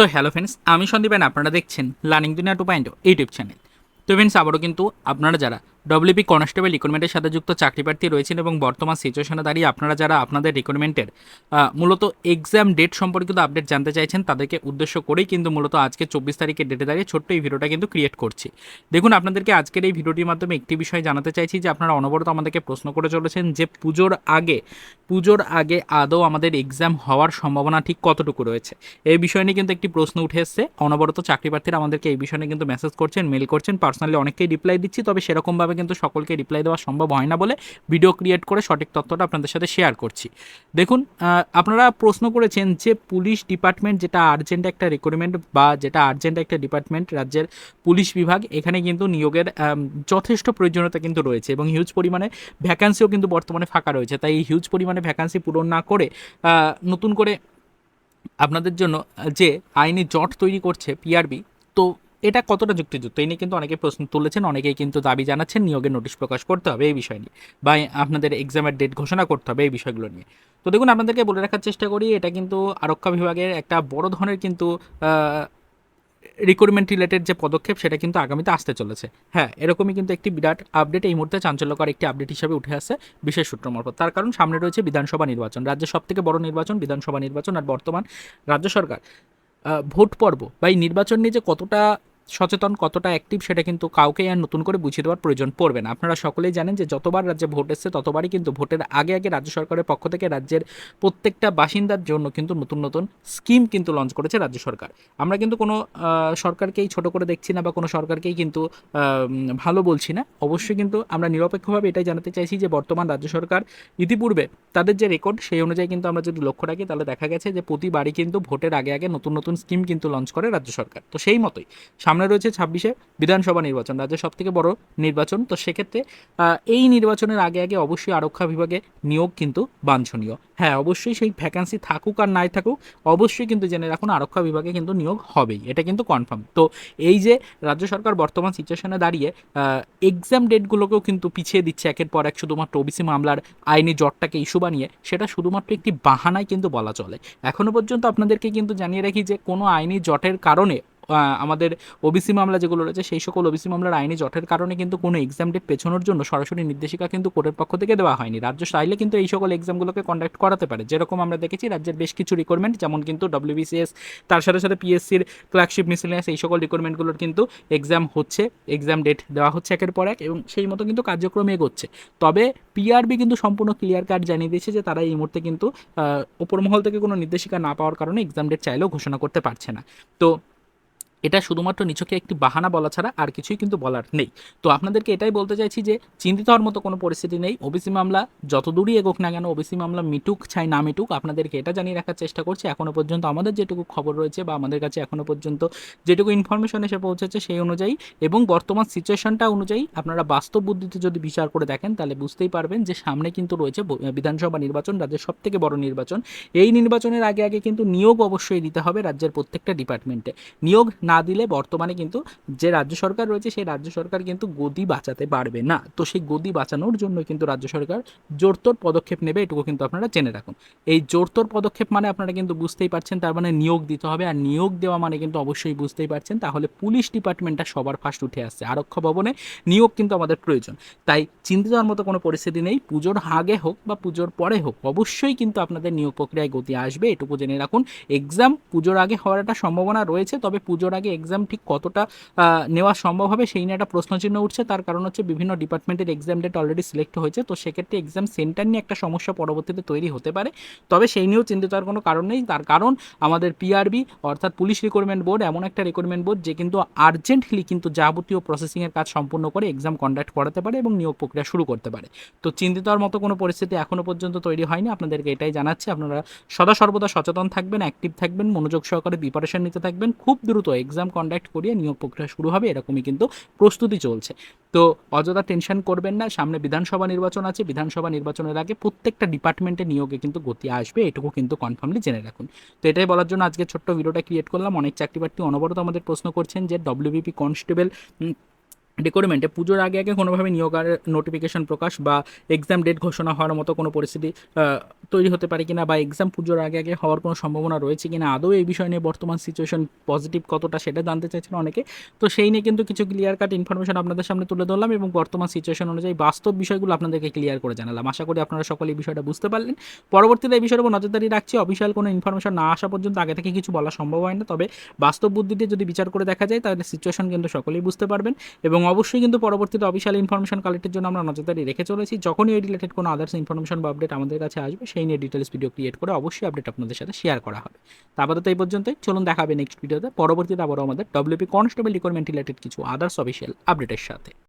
তো hello friends আমি সন্দীপ আপনারা দেখছেন learning Duniya two point YouTube channel তো ফ্রেন্ডস আবারও কিন্তু আপনারা যারা ডব্লিউপি কনস্টেবল রিক্রুটমেন্টের সাথে যুক্ত চাকরি প্রার্থী রয়েছেন এবং বর্তমান সিচুয়েশনে দাঁড়িয়ে আপনারা যারা আপনাদের রিক্রুটমেন্টের মূলত এক্সাম ডেট সম্পর্কিত আপডেট জানতে চাইছেন তাদেরকে উদ্দেশ্য করেই কিন্তু মূলত আজকে চব্বিশ তারিখের ডেটে দাঁড়িয়ে ছোট্ট এই ভিডিওটা কিন্তু ক্রিয়েট করছি। দেখুন, আপনাদেরকে আজকের এই ভিডিওটির মাধ্যমে একটি বিষয় জানাতে চাইছি যে আপনারা অনবরত আমাদেরকে প্রশ্ন করে চলেছেন যে পুজোর আগে পুজোর আগে আদৌ আমাদের এক্সাম হওয়ার সম্ভাবনা ঠিক কতটুকু রয়েছে? এই বিষয় নিয়ে কিন্তু একটি প্রশ্ন উঠে এসছে। অনবরত চাকরি প্রার্থীরা আমাদেরকে এই বিষয় নিয়ে কিন্তু মেসেজ করছেন মেল করছেন। পার্সোনালি অনেককেই রিপ্লাই দিচ্ছি, তবে সেরকমভাবে কিন্তু সকলকে রিপ্লাই দেওয়া সম্ভব হয় না বলে ভিডিও ক্রিয়েট করে সঠিক তথ্যটা আপনাদের সাথে শেয়ার করছি। দেখুন আপনারা প্রশ্ন করেছেন যে পুলিশ ডিপার্টমেন্ট যেটা আর্জেন্ট একটা রিক্রুটমেন্ট বা যেটা আর্জেন্ট একটা ডিপার্টমেন্ট রাজ্যের পুলিশ বিভাগ, এখানে কিন্তু নিয়োগের যথেষ্ট প্রয়োজনীয়তা কিন্তু রয়েছে এবং হিউজ পরিমাণে ভ্যাকান্সিও কিন্তু বর্তমানে ফাঁকা রয়েছে। তাই এই হিউজ পরিমাণে ভ্যাকান্সি পূরণ না করে নতুন করে আপনাদের জন্য যে আইনি জট তৈরি করছে পিআরবি তো এটা কতটা যুক্তিযুক্ত? এই নিয়ে কিন্তু অনেকে প্রশ্ন তুলেছেন, অনেকেই কিন্তু দাবি জানাচ্ছেন নিয়োগের নোটিশ প্রকাশ করতে হবে এই বিষয় নিয়ে বা আপনাদের এক্সামের ডেট ঘোষণা করতে হবে এই বিষয়গুলো নিয়ে। তো দেখুন, আপনাদেরকে বলে রাখার চেষ্টা করি, এটা কিন্তু আরক্ষা বিভাগের একটা বড় ধরনের কিন্তু রিক্রুটমেন্ট রিলেটেড যে পদক্ষেপ, সেটা কিন্তু আগামীতে আসতে চলেছে। হ্যাঁ এরকমই কিন্তু একটি বিরাট আপডেট এই মুহূর্তে চাঞ্চল্যকর একটি আপডেট হিসেবে উঠে আসছে বিশেষ সূত্র মারফত। তার কারণ, সামনে রয়েছে বিধানসভা নির্বাচন, রাজ্যের সব থেকে বড় নির্বাচন বিধানসভা নির্বাচন আর বর্তমান রাজ্য সরকার। ভোট পর্ব বা এই নির্বাচন নিয়ে যে কতটা সচেতন কতটা অ্যাক্টিভ সেটা কিন্তু কাউকেই আর নতুন করে বুঝিয়ে দেওয়ার প্রয়োজন পড়বে না। আপনারা সকলেই জানেন যে যতবার রাজ্যে ভোট এসছে, ততবারই কিন্তু ভোটের আগে আগে রাজ্য সরকারের পক্ষ থেকে রাজ্যের প্রত্যেকটা বাসিন্দার জন্য কিন্তু নতুন নতুন স্কিম কিন্তু লঞ্চ করেছে রাজ্য সরকার। আমরা কিন্তু কোনো সরকারকেই ছোট করে দেখছি না বা কোনো সরকারকেই কিন্তু ভালো বলছি না। অবশ্যই কিন্তু আমরা নিরপেক্ষভাবে এটাই জানাতে চাইছি যে বর্তমান রাজ্য সরকার ইতিপূর্বে তাদের যে রেকর্ড সেই অনুযায়ী কিন্তু আমরা যদি লক্ষ্য রাখি, তাহলে দেখা গেছে যে প্রতিবারই কিন্তু ভোটের আগে আগে নতুন নতুন স্কিম কিন্তু লঞ্চ করে রাজ্য সরকার। তো সেই মতোই। সামনে রয়েছে ছাব্বিশে বিধানসভা নির্বাচন, রাজ্যের সব থেকে বড় নির্বাচন। তো সেক্ষেত্রে এই নির্বাচনের আগে আগে অবশ্যই আরক্ষা বিভাগে নিয়োগ কিন্তু বাঞ্ছনীয়। হ্যাঁ অবশ্যই সেই ভ্যাকান্সি থাকুক আর নাই থাকুক, অবশ্যই কিন্তু জেনে রাখুন আরক্ষা বিভাগে কিন্তু নিয়োগ হবেই, এটা কিন্তু কনফার্ম তো এই যে রাজ্য সরকার বর্তমান সিচুয়েশনে দাঁড়িয়ে এক্সাম ডেটগুলোকেও কিন্তু পিছিয়ে দিচ্ছে একের পর এক শুধুমাত্র ওবিসি মামলার আইনি জটটাকে ইস্যু বানিয়ে, সেটা শুধুমাত্র একটি বাহানায় কিন্তু বলা চলে। এখনও পর্যন্ত আপনাদেরকে কিন্তু জানিয়ে রাখি যে কোনো আইনি জটের কারণে আমাদের ওবিসি মামলা যেগুলো রয়েছে, সেই সকল ওবিসি মামলার আইনি জটের কারণে কিন্তু কোনো এক্সাম ডেট পেছানোর জন্য সরাসরি নির্দেশিকা কিন্তু কোর্টের পক্ষ থেকে দেওয়া হয়নি। রাজ্য চাইলে কিন্তু এই সকল এক্সামগুলোকে কন্ডাক্ট করাতে পারে। যেরকম আমরা দেখেছি, রাজ্যের বেশ কিছু রিকোয়ারমেন্ট যেমন কিন্তু ডব্লিউবিসিএস তার সাথে সাথে পিএসসির ক্লার্কশিপ মিসিলিয়াস এই সকল রিকোয়ারমেন্টগুলোর কিন্তু এক্সাম হচ্ছে এক্সাম ডেট দেওয়া হচ্ছে একের পর এক এবং সেই মতো কিন্তু কার্যক্রম এগোচ্ছে। তবে পিআরবি কিন্তু সম্পূর্ণ ক্লিয়ার কাট জানিয়ে দিয়েছে যে তারা এই মুহূর্তে কিন্তু ওপর মহল থেকে কোনো নির্দেশিকা না পাওয়ার কারণে এক্সাম ডেট চাইলেও ঘোষণা করতে পারছে না। তো এটা শুধুমাত্র নিছকে একটি বাহানা বলা ছাড়া আর কিছুই কিন্তু বলার নেই। তো আপনাদেরকে এটাই বলতে চাইছি যে, চিন্তিত হওয়ার মতো কোনো পরিস্থিতি নেই। ওবিসি মামলা যত দূরই এগোক না কেন, ওবিসি মামলা মিটুক চাই না মিটুক, আপনাদেরকে এটা জানিয়ে রাখার চেষ্টা করছি। এখনও পর্যন্ত আমাদের যেটুকু খবর রয়েছে বা আমাদের কাছে এখনও পর্যন্ত যেটুকু ইনফরমেশন এসে পৌঁছেছে সেই অনুযায়ী এবং বর্তমান সিচুয়েশনটা অনুযায়ী আপনারা বাস্তব বুদ্ধিতে যদি বিচার করে দেখেন, তাহলে বুঝতেই পারবেন যে সামনে কিন্তু রয়েছে বিধানসভা নির্বাচন, রাজ্যের সব থেকে বড় নির্বাচন। এই নির্বাচনের আগে আগে কিন্তু নিয়োগ অবশ্যই দিতে হবে রাজ্যের প্রত্যেকটা ডিপার্টমেন্টে নিয়োগ না দিলে বর্তমানে কিন্তু যে রাজ্য সরকার রয়েছে, সেই রাজ্য সরকার কিন্তু গদি বাঁচাতে পারবে না। তো সেই গদি বাঁচানোর জন্য কিন্তু রাজ্য সরকার জোরতোর পদক্ষেপ নেবে, এটুকু কিন্তু আপনারা জেনে রাখুন। এই জোরতোর পদক্ষেপ মানে আপনারা কিন্তু বুঝতেই পারছেন, তার মানে নিয়োগ দিতে হবে। আর নিয়োগ দেওয়া মানে কিন্তু অবশ্যই বুঝতেই পারছেন, তাহলে পুলিশ ডিপার্টমেন্টটা সবার ফার্স্ট উঠে আসছে। আরক্ষা ভবনে নিয়োগ কিন্তু আমাদের প্রয়োজন। তাই চিন্তিত হওয়ার মতো কোনো পরিস্থিতি নেই। পুজোর আগে হোক বা পুজোর পরে হোক, অবশ্যই কিন্তু আপনাদের নিয়োগ প্রক্রিয়ায় গতি আসবে, এটুকু জেনে রাখুন। এক্সাম পুজোর আগে হওয়ার একটা সম্ভাবনা রয়েছে, তবে পুজোর এক্সাম ঠিক কতটা নেওয়া সম্ভব হবে সেই নিয়ে একটা প্রশ্নচিহ্ন উঠছে। তার কারণ হচ্ছে বিভিন্ন ডিপার্টমেন্টের এক্সাম ডেট অলরেডি সিলেক্ট হয়েছে। তো সেক্ষেত্রে এক্সাম সেন্টার নিয়ে একটা সমস্যা পরবর্তীতে তৈরি হতে পারে। তবে সেই নিয়েও চিন্তিত হওয়ার কোনো কারণ নেই। তার কারণ আমাদের পিআরবি অর্থাৎ পুলিশ রিক্রুটমেন্ট বোর্ড এমন একটা রিক্রুটমেন্ট বোর্ড যে কিন্তু আর্জেন্টলি কিন্তু যাবতীয় প্রসেসিংয়ের কাজ সম্পূর্ণ করে এক্সাম কন্ডাক্ট করাতে পারে এবং নিয়োগ প্রক্রিয়া শুরু করতে পারে। তো চিন্তিত হওয়ার মতো কোনো পরিস্থিতি এখনও পর্যন্ত তৈরি হয়নি। আপনাদেরকে এটাই জানাচ্ছি। আপনারা সদা সর্বদা সচেতন থাকবেন অ্যাক্টিভ থাকবেন, মনোযোগ সহকারে প্রিপারেশন নিতে থাকবেন। খুব দ্রুত এক্সাম কন্ডাক্ট করিয়ে নিয়োগ প্রক্রিয়া শুরু হবে, এরকমই কিন্তু প্রস্তুতি চলছে। তো অযথা টেনশন করবেন না, সামনে বিধানসভা নির্বাচন আছে, বিধানসভা নির্বাচনের আগে প্রত্যেকটা ডিপার্টমেন্টে নিয়োগে কিন্তু গতি আসবে, এটুকু কিন্তু কনফার্মলি জেনে রাখুন। তো এটাই বলার জন্য আজকে ছোট্ট ভিডিওটা ক্রিয়েট করলাম। অনেক চাকরি প্রার্থী অনবরত আমাদের প্রশ্ন করছেন যে ডব্লিউবিপি কনস্টেবল রিকোয়ারমেন্টে পুজোর আগে আগে কোনোভাবে নিয়োগের নোটিফিকেশন প্রকাশ বা এক্সাম ডেট ঘোষণা হওয়ার মতো কোনো পরিস্থিতি তৈরি হতে পারে কিনা বা এক্সাম পুজোর আগে আগে হওয়ার কোনো সম্ভাবনা রয়েছে কিনা, আদৌ এই বিষয় নিয়ে বর্তমান সিচুয়েশন পজিটিভ কতটা সেটা জানতে চাইছেন অনেকে। তো সেই নিয়ে কিন্তু কিছু ক্লিয়ার কাট ইনফরমেশন আপনাদের সামনে তুলে ধরলাম এবং বর্তমান সিচুয়েশন অনুযায়ী বাস্তব বিষয়গুলো আপনাদেরকে ক্লিয়ার করে জানালাম। আশা করি আপনারা সকলে এই বিষয়টা বুঝতে পারলেন। পরবর্তীতে এই বিষয়ের উপর নজরদারি রাখছি। অফিসিয়াল কোনো ইনফরমেশন না আসা পর্যন্ত আগে থেকে কিছু বলা সম্ভব হয় না। তবে বাস্তব বুদ্ধি দিয়ে যদি বিচার করে দেখা যায়, তাহলে সিচুয়েশন কিন্তু সকলেই বুঝতে পারবেন। এবং অবশ্যই কিন্তু পরবর্তীতে অফিসিয়াল ইনফরমেশন কালেক্টের জন্য আমরা নজরদারি রেখে চলেছি। যখনই এই রিলেটেড কোনো আদার্স ইনফরমেশন বা আপডেট আমাদের কাছে আসবে সেই নিয়ে ডিটেলস ভিডিও ক্রিয়েট করে অবশ্যই আপডেট আপনাদের সাথে শেয়ার করা হবে। তো আপাতত এই পর্যন্তই, চলুন দেখা হবে নেক্সট ভিডিওতে পরবর্তীতে আবারও আমাদের ডব্লিউপি কনস্টেবল রিকোয়ারমেন্ট রিলেটেড কিছু আদার্স অফিসিয়াল আপডেটের সাথে।